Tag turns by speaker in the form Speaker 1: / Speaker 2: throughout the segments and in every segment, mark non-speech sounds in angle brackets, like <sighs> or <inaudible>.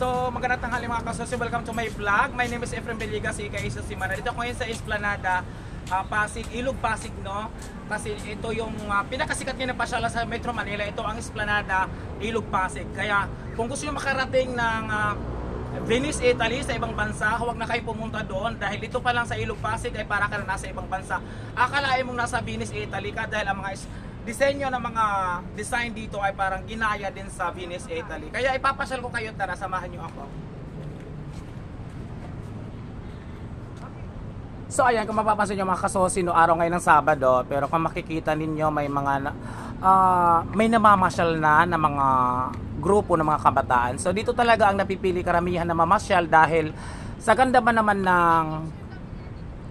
Speaker 1: So, magandang tanghali mga kasosyo. Welcome to my vlog. My name is Efren Beliga, si Ika Isa Simana. Dito ako ngayon sa Esplanada, ah, Pasig, Ilog Pasig, no? Kasi ito yung ah, pinakasikat ngayon na pasyala sa Metro Manila. Ito ang Esplanada, Ilog Pasig. Kaya kung gusto nyo makarating ng ah, Venice, Italy sa ibang bansa, huwag na kayo pumunta doon dahil dito pa lang sa Ilog Pasig ay para ka na nasa ibang bansa. Akalain mong nasa Venice, Italy ka dahil ang mga disenyo ng mga design dito ay parang ginaya din sa Venice, Italy. Kaya ipapasyal ko kayo, tara, samahan nyo ako. So ayan, kung mapapansin nyo mga kasosi, no, araw ngayon ng Sabado, pero kung makikita ninyo may mga ah, may namamasyal na na mga grupo ng mga kabataan. So dito talaga ang napipili karamihan na mamasyal dahil sa ganda ba naman ng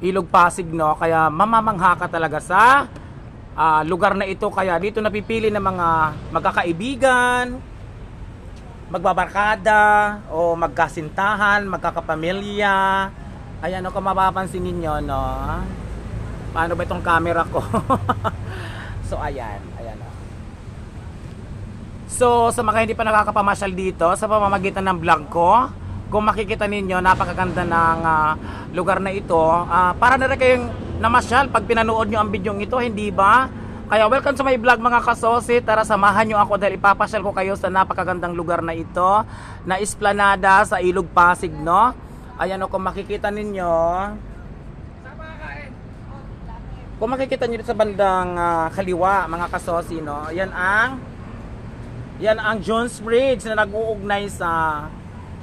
Speaker 1: Ilog Pasig, no? Kaya mamamangha ka talaga sa ah, lugar na ito. Kaya dito napipili ng mga magkakaibigan, magbabarkada, o magkasintahan, magkakapamilya. Ayan, no, kung mapapansin ninyo, no? Paano ba itong camera ko? <laughs> so, ayan. Ayan, no. So, sa mga hindi pa nakakapamasyal dito, sa pamamagitan ng vlog ko, kung makikita ninyo, napakaganda ng ah, lugar na ito. Ah, para na rin kayong namasyal pag pinanood nyo ang video ito, hindi ba? Kaya welcome sa my vlog mga kasosi. Tara, samahan nyo ako dahil ipapasyal ko kayo sa napakagandang lugar na ito, na Esplanada sa Ilog Pasig, no? Ayan o, kung makikita ninyo, kung makikita nyo sa bandang ah, kaliwa, mga kasosi, no? Yan ang yan ang Jones Bridge na nag-uugnay sa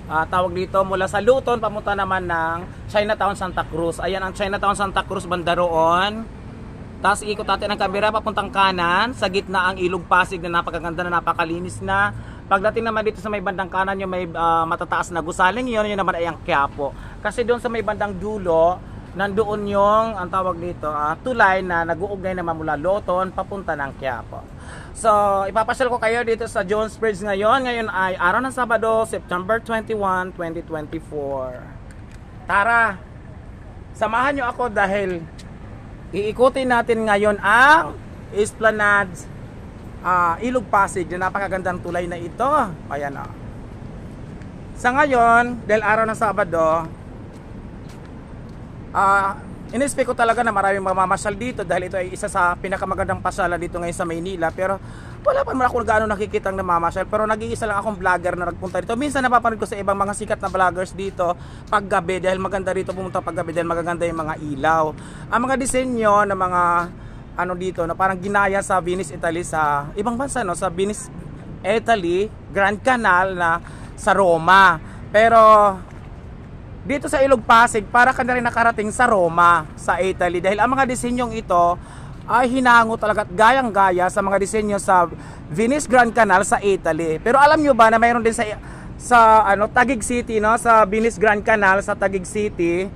Speaker 1: ah, tawag dito mula sa Luton pamunta naman ng Chinatown Santa Cruz. Ayan ang Chinatown Santa Cruz banda roon. Tapos ikot natin ang kamera papuntang kanan. Sa gitna ang Ilog Pasig na napakaganda na napakalinis na. Pagdating naman dito sa may bandang kanan yung may ah, matataas na gusaling yun, yun naman ay ang Quiapo. Kasi doon sa may bandang dulo, nandoon yung ang tawag dito, ah, tulay na nag-uugnay naman mula Luton papunta ng Quiapo. So, ipapasyal ko kayo dito sa Jones Bridge ngayon. Ngayon ay araw ng Sabado, September 21, 2024. Tara, samahan nyo ako dahil iikutin natin ngayon ang Esplanade ah, Ilog Pasig na napakagandang tulay na ito. Ayan o. Sa ngayon, dahil araw ng Sabado, ah, inispe ko talaga na maraming mamamasyal dito dahil ito ay isa sa pinakamagandang pasyalan dito ngayon sa Maynila. Pero wala pa naman ako gaano nakikita ng namamasyal. Pero nag-iisa lang akong vlogger na nagpunta dito. Minsan napapanood ko sa ibang mga sikat na vloggers dito paggabi dahil maganda rito pumunta paggabi dahil magaganda yung mga ilaw. Ang mga disenyo ng mga ano dito na parang ginaya sa Venice, Italy sa ibang bansa no sa Venice, Italy, Grand Canal na sa Roma. Pero dito sa Ilog Pasig, para ka na rin nakarating sa Roma, sa Italy. Dahil ang mga disenyong ito ay hinango talaga at gayang-gaya sa mga disenyo sa Venice Grand Canal sa Italy. Pero alam nyo ba na mayroon din sa sa ano Taguig City no? Sa Venice Grand Canal sa Taguig City.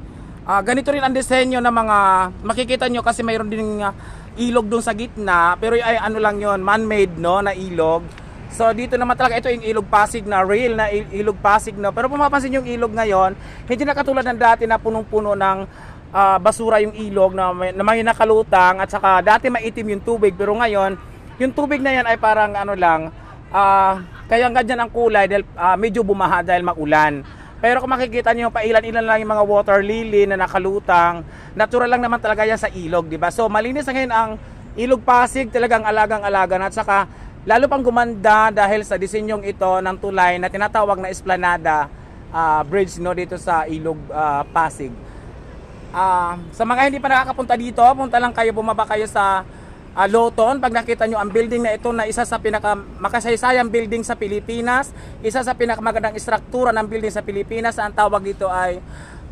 Speaker 1: Ah, ganito rin ang disenyo ng mga makikita nyo kasi mayroon din ah, ilog doon sa gitna. Pero ay ano lang yon man-made no? Na ilog So dito naman talaga ito yung ilog Pasig na real na il- ilog Pasig na. Pero kung mapapansin yung ilog ngayon, hindi na katulad ng dati na punong-puno ng ah, basura yung ilog na may, na may nakalutang at saka dati maitim yung tubig pero ngayon yung tubig na yan ay parang ano lang ah, kaya ganyan ang kulay dahil ah, medyo bumaha dahil maulan. Pero kung makikita niyo pa ilan-ilan lang yung mga water lily na nakalutang, natural lang naman talaga yan sa ilog, di ba? So malinis na ngayon ang ilog Pasig, talagang alagang-alaga na at saka lalo pang gumanda dahil sa disenyong ito ng tulay na tinatawag na Esplanada ah, Bridge no dito sa ilog ah, Pasig. Ah, sa mga hindi pa nakakapunta dito, punta lang kayo, bumaba kayo sa ah, Loton. Pag nakita nyo ang building na ito na isa sa pinaka makasaysayang building sa Pilipinas, isa sa pinakamagandang istruktura ng building sa Pilipinas, ang tawag dito ay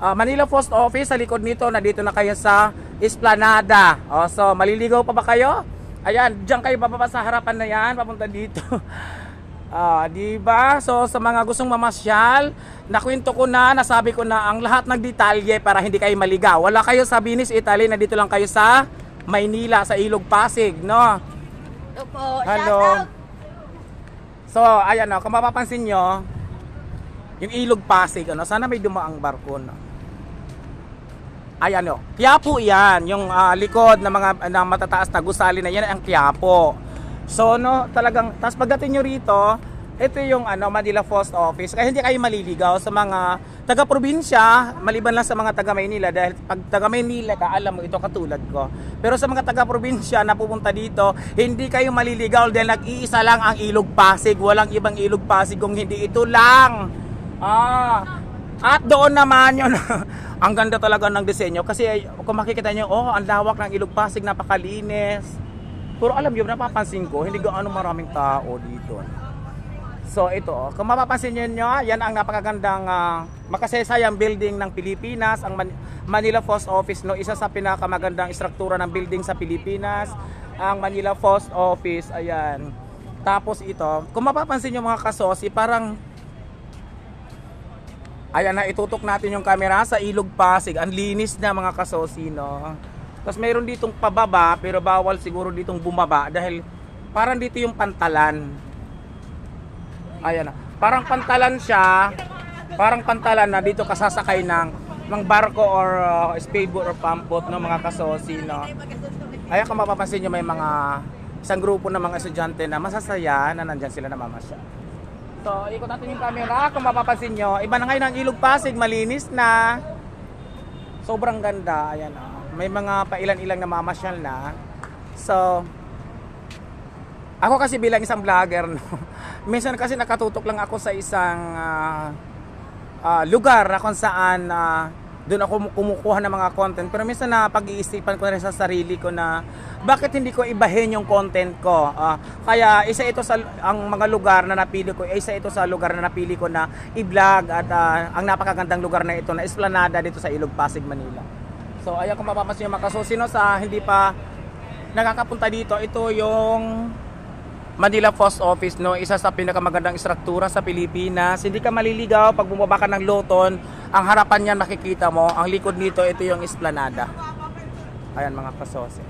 Speaker 1: ah, Manila Post Office. Sa likod nito, na dito na kayo sa Esplanada. O, so, maliligaw pa ba kayo? Ayan, diyan kayo bababa sa harapan na yan, papunta dito. <laughs> Ah, di ba? So sa mga gustong mamasyal, nakwento ko na, nasabi ko na ang lahat ng detalye para hindi kayo maligaw. Wala kayo sa Venice, Italy, na dito lang kayo sa Maynila, sa Ilog Pasig, no?
Speaker 2: Ito po,
Speaker 1: Hello. So, ayan no, kung mapapansin nyo, yung Ilog Pasig, ano, sana may dumaang barko, no? Ayan no, Quiapo yan, yung ah, likod ng mga ng matataas na gusali na yan ang Quiapo. So no, talagang, tapos pagdating nyo rito, ito yung ano Manila Post Office. Kaya hindi kayo maliligaw sa mga taga-probinsya, maliban lang sa mga taga Maynila dahil pag taga Maynila ka, alam mo ito katulad ko. Pero sa mga taga-probinsya na pupunta dito, hindi kayo maliligaw dahil nag-iisa lang ang Ilog Pasig. Walang ibang Ilog Pasig kung hindi ito lang. Ah, at doon naman yun, <laughs> ang ganda talaga ng disenyo kasi kung makikita nyo, oh, ang lawak ng Ilog Pasig, napakalinis. Pero alam nyo, napapansin ko, hindi gaano maraming tao dito. So ito, kung mapapansin nyo, yan ang napakagandang uh, makasaysayang building ng Pilipinas, ang Man- Manila Post Office, no, isa sa pinakamagandang istruktura ng building sa Pilipinas, ang Manila Post Office, ayan. Tapos ito, kung mapapansin nyo mga kasosi, parang Ayan na, itutok natin yung camera sa Ilog Pasig. Ang linis na mga kasosi, no? Tapos mayroon ditong pababa, pero bawal siguro ditong bumaba dahil parang dito yung pantalan. Ayan na. Parang pantalan siya. Parang pantalan na dito kasasakay ng ng barko or uh, speedboat or pump boat no mga kasosi no. Ayan kung mapapansin nyo may mga isang grupo ng mga estudyante na masasaya na nandyan sila namamasya. So, ikot natin yung camera. Kung mapapansin nyo, iba na ngayon ang ilog Pasig, malinis na. Sobrang ganda. Ayan, oh. May mga pailan-ilang namamasyal na. So, ako kasi bilang isang vlogger, no, <laughs> minsan kasi nakatutok lang ako sa isang ah, ah, lugar na kung saan ah, doon ako kumukuha ng mga content. Pero minsan na pag-iisipan ko na rin sa sarili ko na bakit hindi ko ibahin yung content ko. Ah, kaya isa ito sa ang mga lugar na napili ko, isa ito sa lugar na napili ko na i-vlog at ah, ang napakagandang lugar na ito na Esplanada dito sa Ilog Pasig, Manila. So ayan kung mapapansin yung mga kasusino sa hindi pa nakakapunta dito, ito yung Manila Post Office, no, isa sa pinakamagandang istruktura sa Pilipinas. Hindi ka maliligaw pag bumaba ka ng Loton, ang harapan niyan makikita mo, ang likod nito ito yung Esplanada. Ayan mga kasose.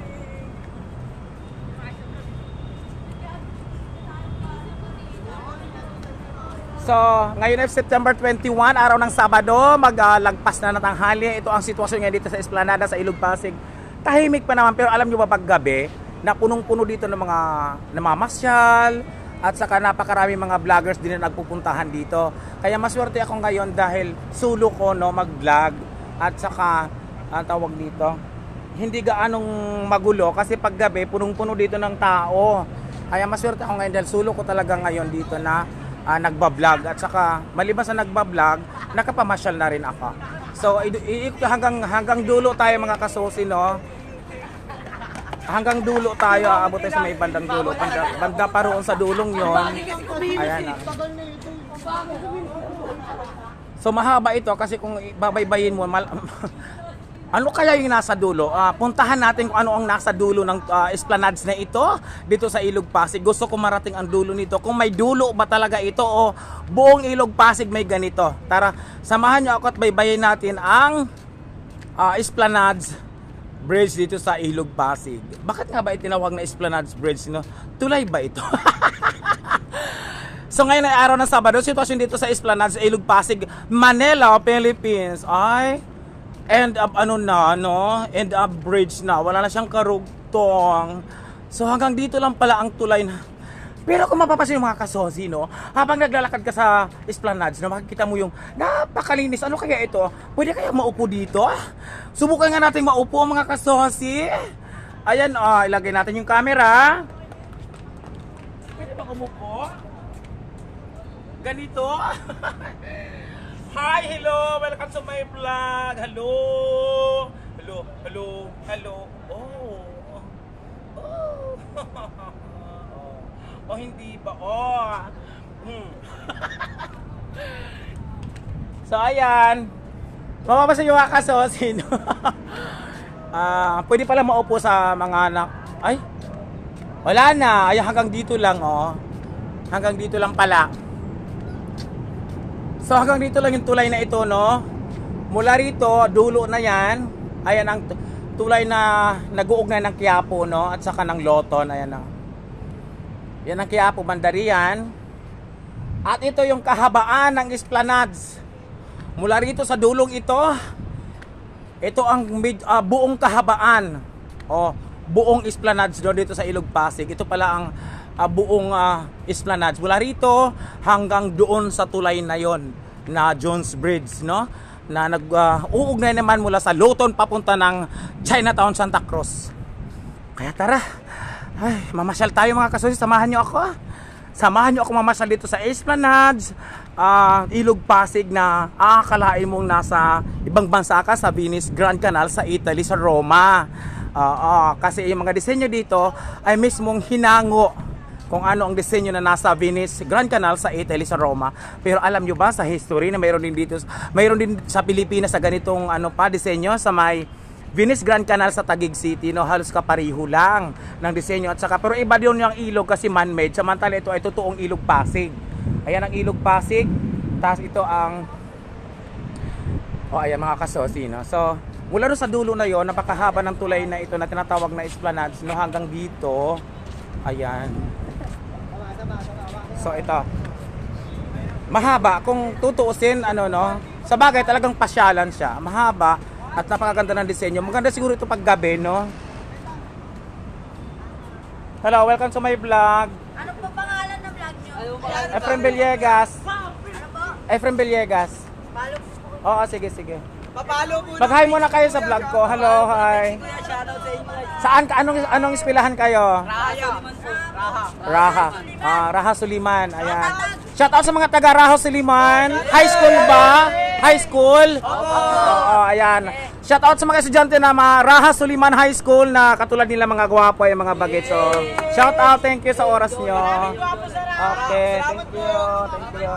Speaker 1: So, ngayon ay September 21, araw ng Sabado, maglagpas na ng tanghali. Ito ang sitwasyon ngayon dito sa Esplanada sa Ilog Pasig. Tahimik pa naman, pero alam nyo ba pag gabi, na punong-puno dito ng mga namamasyal at saka napakarami mga vloggers din na nagpupuntahan dito. Kaya maswerte ako ngayon dahil sulo ko no mag-vlog at saka ang tawag dito hindi gaanong magulo kasi pag gabi punong-puno dito ng tao. Kaya maswerte ako ngayon dahil sulo ko talaga ngayon dito na ah, nagba-vlog at saka maliban sa nagba-vlog, nakapamasyal na rin ako. So i- i- hanggang hanggang dulo tayo mga kasusi no hanggang dulo tayo, aabot tayo sa may bandang dulo. Banda, banda pa roon sa dulong yon. Ayan na. So mahaba ito kasi kung babaybayin mo, mal- <laughs> ano kaya yung nasa dulo? Ah, puntahan natin kung ano ang nasa dulo ng ah, esplanades na ito dito sa Ilog Pasig. Gusto ko marating ang dulo nito. Kung may dulo ba talaga ito o buong Ilog Pasig may ganito. Tara, samahan nyo ako at baybayin natin ang ah, esplanades bridge dito sa Ilog Pasig. Bakit nga ba itinawag na Esplanades Bridge? No? Tulay ba ito? <laughs> so ngayon ay araw ng Sabado, sitwasyon dito sa Esplanades sa Ilog Pasig, Manila, Philippines. Ay, end up ano na, no? End up bridge na. Wala na siyang karugtong. So hanggang dito lang pala ang tulay na. Pero kung mapapansin yung mga kasosi, no? Habang naglalakad ka sa Esplanades, no? Makikita mo yung napakalinis. Ano kaya ito? Pwede kaya maupo dito? Subukan nga natin maupo mga kasosi. Ayan, oh, ilagay natin yung camera. Pwede ba umupo? Ganito? <laughs> Hi, hello! Welcome to my vlog! Hello, hello, hello! Oh! Oh! o hindi ba? Oh! Hmm. so, ayan. Mapapasa yung mga kasosi, <laughs> no? Ah, pwede pala maupo sa mga anak. Ay, wala na. Ay, hanggang dito lang, oh. Hanggang dito lang pala. So, hanggang dito lang yung tulay na ito, no? Mula rito, dulo na yan. Ayan ang tulay na nag-uugnay ng Quiapo, no? At saka ng Loton. Ayan na. Yan ang Quiapo, Bandarian. At ito yung kahabaan ng Esplanades. Mula rito sa dulong ito, ito ang mid, ah, buong kahabaan. O, buong Esplanades doon dito sa Ilog Pasig. Ito pala ang ah, buong ah, Esplanade. Mula rito hanggang doon sa tulay na yon na Jones Bridge, no? Na nag uh, naman mula sa Luton papunta ng Chinatown, Santa Cruz. Kaya tara. Ay, mamasyal tayo mga kasusi. Samahan nyo ako. ah. Samahan nyo ako mamasyal dito sa Esplanade, ah, Ilog Pasig na aakalain mong nasa ibang bansa ka sa Venice Grand Canal sa Italy, sa Roma. Oo, kasi yung mga disenyo dito ay mismong hinango kung ano ang disenyo na nasa Venice Grand Canal sa Italy sa Roma. Pero alam nyo ba sa history na mayroon din dito, mayroon din sa Pilipinas sa ganitong ano pa disenyo sa may Venice Grand Canal sa Taguig City, no, halos kapariho lang ng disenyo at saka pero iba din yung ilog kasi man-made. Samantala ito ay totoong ilog Pasig. Ayan ang ilog Pasig. Tapos ito ang Oh, ayan mga kasosi, no. So, mula doon sa dulo na 'yon, napakahaba ng tulay na ito na tinatawag na Esplanade, no, hanggang dito. Ayan. So, ito. Mahaba kung tutuusin ano no. Sa bagay talagang pasyalan siya. Mahaba at napakaganda ng disenyo. Maganda siguro ito pag gabi, no? Hello, welcome to my vlog.
Speaker 2: Ano po pangalan ng vlog nyo?
Speaker 1: Efrem Villegas.
Speaker 2: Ano po?
Speaker 1: Efrem Villegas.
Speaker 2: Follow po.
Speaker 1: Oo, sige, sige.
Speaker 3: Papalo po
Speaker 1: Mag-hi muna kayo sa vlog ko. Hello, hi. Saan ka? Anong, anong ispilahan kayo?
Speaker 3: Raha. Raha.
Speaker 1: Ah, Raha Suliman. Ayan. Shout out sa mga taga Raha Suliman. High school ba? High school? Oo, ayan. Shout out sa mga estudyante na mga Raha Suliman High School na katulad nila mga gwapo ay mga bagay. So, shout out. Thank you sa oras nyo. Okay, thank you. Thank you.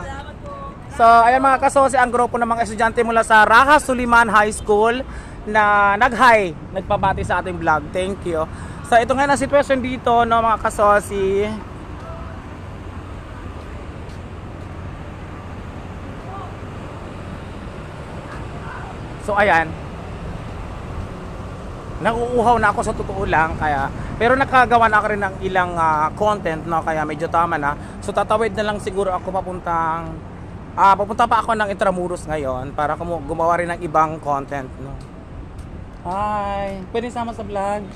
Speaker 1: So, ayan mga kasosi, ang grupo ng mga estudyante mula sa Raha Suliman High School na nag-hi, nagpabati sa ating vlog. Thank you. So, ito nga na sitwasyon dito, no, mga kasosi. So, ayan. Nauuhaw na ako sa totoo lang kaya pero nakagawa na ako rin ng ilang ah, content no kaya medyo tama na. So tatawid na lang siguro ako papuntang ah papunta pa ako ng Intramuros ngayon para gumawa rin ng ibang content no. Hi, pwede sama sa vlog.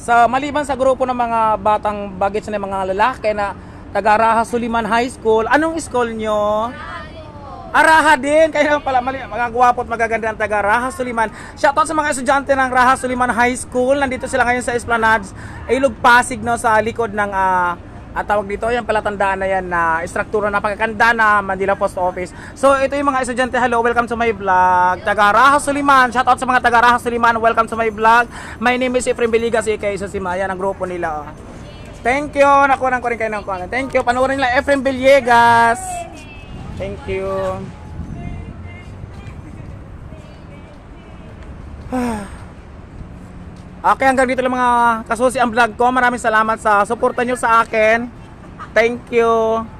Speaker 1: Sa maliban sa grupo ng mga batang bagets na mga lalaki na taga Raha Suliman High School, anong school nyo? Araha din, kaya pala mali, mga gwapo at magaganda ang taga Raha Suliman. Shoutout sa mga estudyante ng Raha Suliman High School. Nandito sila ngayon sa Esplanade, Ilog Pasig no sa likod ng ah at tawag dito, yan pala tandaan na yan na istruktura na pagkakanda na Manila Post Office. So ito yung mga estudyante, hello, welcome to my vlog. Taga Raha Suliman, shoutout sa mga taga Raha Suliman, welcome to my vlog. My name is Efrem Biligas, aka sa Simaya, ang grupo nila. oh. Thank you, nakuha ko rin kayo ng content. Thank you, panoorin nila Efrem Villegas. Thank you. <sighs> Okay, hanggang dito lang mga kasusi ang vlog ko. Maraming salamat sa suporta nyo sa akin. Thank you.